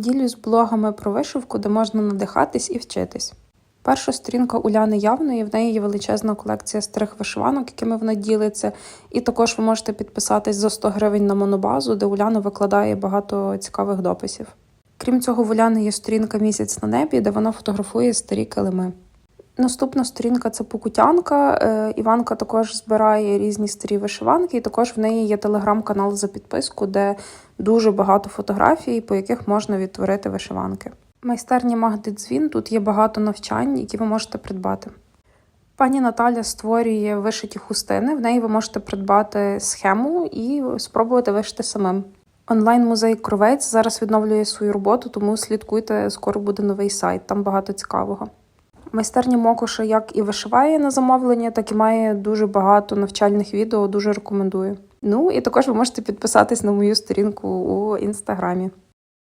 Ділюсь блогами про вишивку, де можна надихатись і вчитись. Перша сторінка Уляни Явної, в неї є величезна колекція старих вишиванок, якими вона ділиться. І також ви можете підписатись за 100 гривень на монобазу, де Уляна викладає багато цікавих дописів. Крім цього, в Уляни є сторінка Місяць на небі, де вона фотографує старі килими. Наступна сторінка це Покутянка. Е, Іванка також збирає різні старі вишиванки, і також в неї є телеграм-канал за підписку, де дуже багато фотографій, по яких можна відтворити вишиванки. Майстерня Магди Дзвін тут є багато навчань, які ви можете придбати. Пані Наталя створює вишиті хустини. В неї ви можете придбати схему і спробувати вишити самим. Онлайн-музей Кровець зараз відновлює свою роботу, тому слідкуйте, скоро буде новий сайт, там багато цікавого. Майстерня Мокоша як і вишиває на замовлення, так і має дуже багато навчальних відео, дуже рекомендую. Ну і також ви можете підписатись на мою сторінку у інстаграмі.